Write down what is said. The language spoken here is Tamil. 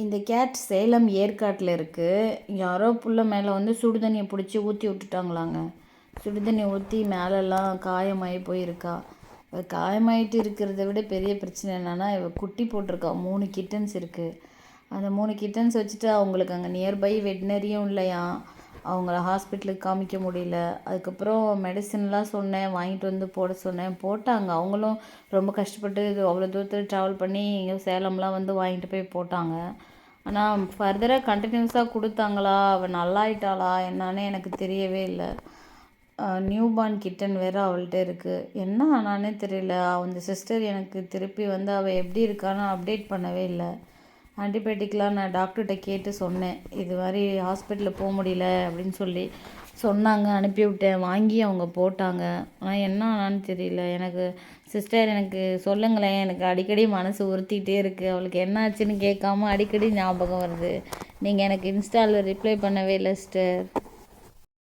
இந்த கேட் சேலம் ஏற்காட்டில் இருக்குது யாரோ புள்ள மேலே வந்து சுடு தண்ணியை பிடிச்சி ஊற்றி விட்டுட்டாங்களாங்க. சுடுதண்ணி ஊற்றி மேலெல்லாம் காயமாகி போயிருக்கா. இவள் காயமாயிட்டு இருக்கிறத விட பெரிய பிரச்சனை என்னென்னா இவள் குட்டி போட்டிருக்கா. மூணு கிட்டன்ஸ் இருக்குது அந்த மூணு கிட்டன்ஸ் வச்சுட்டு அவங்களுக்கு அங்கே நியர்பை வெட்னரியும் இல்லையா அவங்கள ஹாஸ்பிட்டலுக்கு காமிக்க முடியல. அதுக்கப்புறம் மெடிசன்லாம் சொன்னேன் வாங்கிட்டு வந்து போட சொன்னேன். போட்டாங்க. அவங்களும் ரொம்ப கஷ்டப்பட்டு இது அவ்வளோ தூரத்தில் ட்ராவல் பண்ணி இங்கே சேலம்லாம் வந்து வாங்கிட்டு போய் போட்டாங்க. ஆனால் ஃபர்தராக கண்டினியூஸாக கொடுத்தாங்களா? அவள் நல்லாயிட்டாளா? என்னான்னு எனக்கு தெரியவே இல்லை. நியூ பார்ன் கிட்டன் வேறு அவள்கிட்ட இருக்குது என்ன ஆனானே தெரியல. அவங்க சிஸ்டர் எனக்கு திருப்பி வந்து அவள் எப்படி இருக்கான்னு அப்டேட் பண்ணவே இல்லை. ஆன்டிபயோட்டிக்லாம் நான் டாக்டர்கிட்ட கேட்டு சொன்னேன். இது மாதிரி ஹாஸ்பிட்டலில் போக முடியல அப்படின்னு சொல்லி. சொன்னாங்க அனுப்பிவிட்டேன் வாங்கி அவங்க போட்டாங்க. ஆனால் என்ன ஆனான்னு தெரியல. எனக்கு சிஸ்டர் எனக்கு சொல்லுங்களேன். எனக்கு அடிக்கடி மனசு உறுத்திக்கிட்டே இருக்குது அவளுக்கு என்ன ஆச்சுன்னு கேட்காம அடிக்கடி ஞாபகம் வருது. நீங்கள் எனக்கு இன்ஸ்டாவில் ரிப்ளை பண்ணவே இல்லை சிஸ்டர்